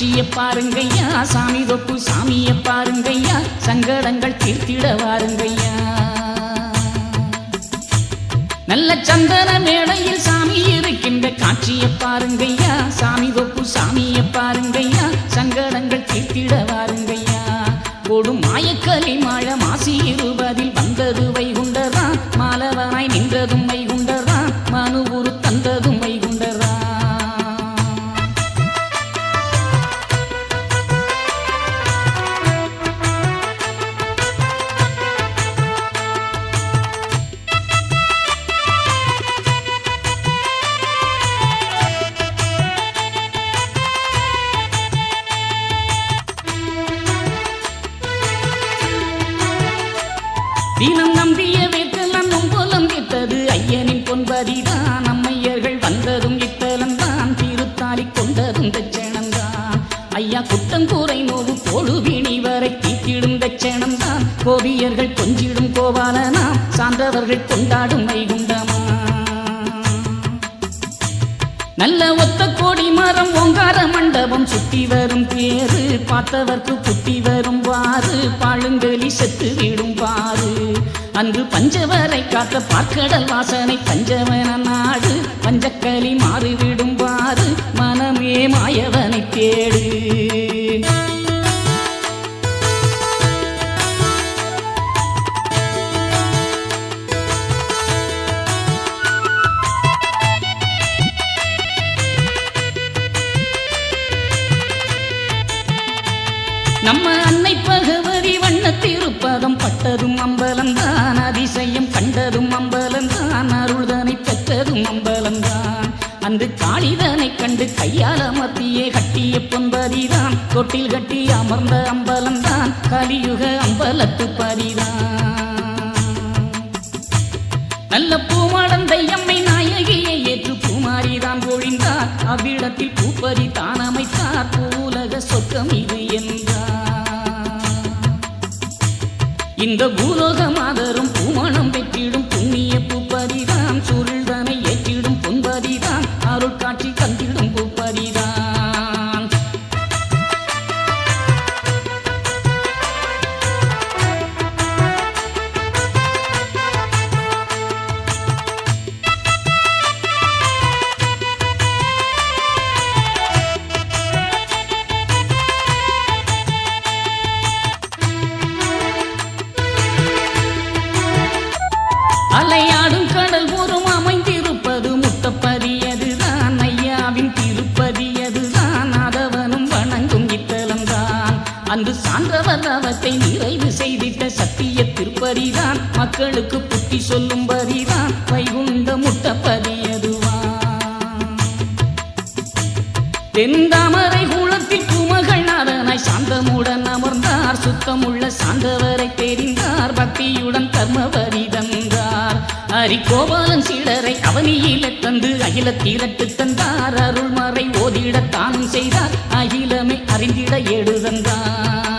இருக்கின்ற பாருங்கய்யா. சாமி தொப்பு சாமியை பாருங்கய்யா. சங்கடங்கள் தீர்த்திட வாருங்கய்யா. நல்ல சந்தன மேடையில் சாமி இருக்கின்ற காட்சியை பாருங்கய்யா. சாமி தொப்பு சாமியை பாருங்கய்யா. சங்கடங்கள் தீர்த்திட வாருங்கய்யா. கொடும் மாயக்கலை மாழ மாசி இருபதில் வந்தது தினம் நம்பிய வேட்டெல்லாம் நொம்பலம் விட்டது ஐயனின் பொன்பதிதான் அம்மையர்கள் வந்ததும் இட்டலந்தான் திருத்தாலி கொண்டதும் தச்சணம்தான் ஐயா குட்டங்கூரை நோவு கொழுவினி வரை தீட்டிடும் தச்சணம்தான் கோவியர்கள் கொஞ்சிடும் கோபாலனாம். சார்ந்தவர்கள் நல்ல ஒத்த கோடி மரம் ஓங்கார மண்டபம் சுத்தி வரும் பேரு பார்த்தவர்க்கு புத்தி வரும் பாரு பாழுங்கலி செத்து விடும் பாரு அங்கு பஞ்சவரை காத்த பார்க்கடல் வாசனை பஞ்சவன நாடு பஞ்சக்களி மாறிவிடும் பாரு மனமே மாயவனை தேடு. பட்டதும் அம்பலம் தான் அதிசயம் கண்டதும் அம்பலம்தான் அருள்தனை பெற்றதும் அம்பலம்தான். அன்று காளிதனை கண்டு கையால் அமர்த்தியே கட்டிய பொன்பதிதான். தொட்டில் கட்டி அமர்ந்த அம்பலம்தான் கலியுக அம்பலத்து பரிதான் நல்ல பூமாடந்தை அம்மை நாயகியை ஏற்று பூமாரிதான் பொழிந்தார் அவ்விடத்தில் பூப்பரி தான் அமைத்தார் பூலக சொர்க்கம் அன்று சான்றவர் தவத்தை நிறைவு செய்திட்ட சத்திய திருப்பரிதான் மக்களுக்கு புத்தி சொல்லும் பரிதான் வைகுண்ட முட்டப்பதியதுவான் தென்தாமரை குளத்தில் குமகள் நாதனாய் சாந்தமுடன் சுத்தமுள்ள சான்றவரை தெரிந்தார். பக்தியுடன் கர்மவரி தந்தார் ஹரிகோபாலன் சீடரை அவனியில தந்து அகில தீரட்டு தந்தார். அருள்மறை ஓதிட தானம் செய்தார். அகிலமே அறிந்திட எடுதந்தார்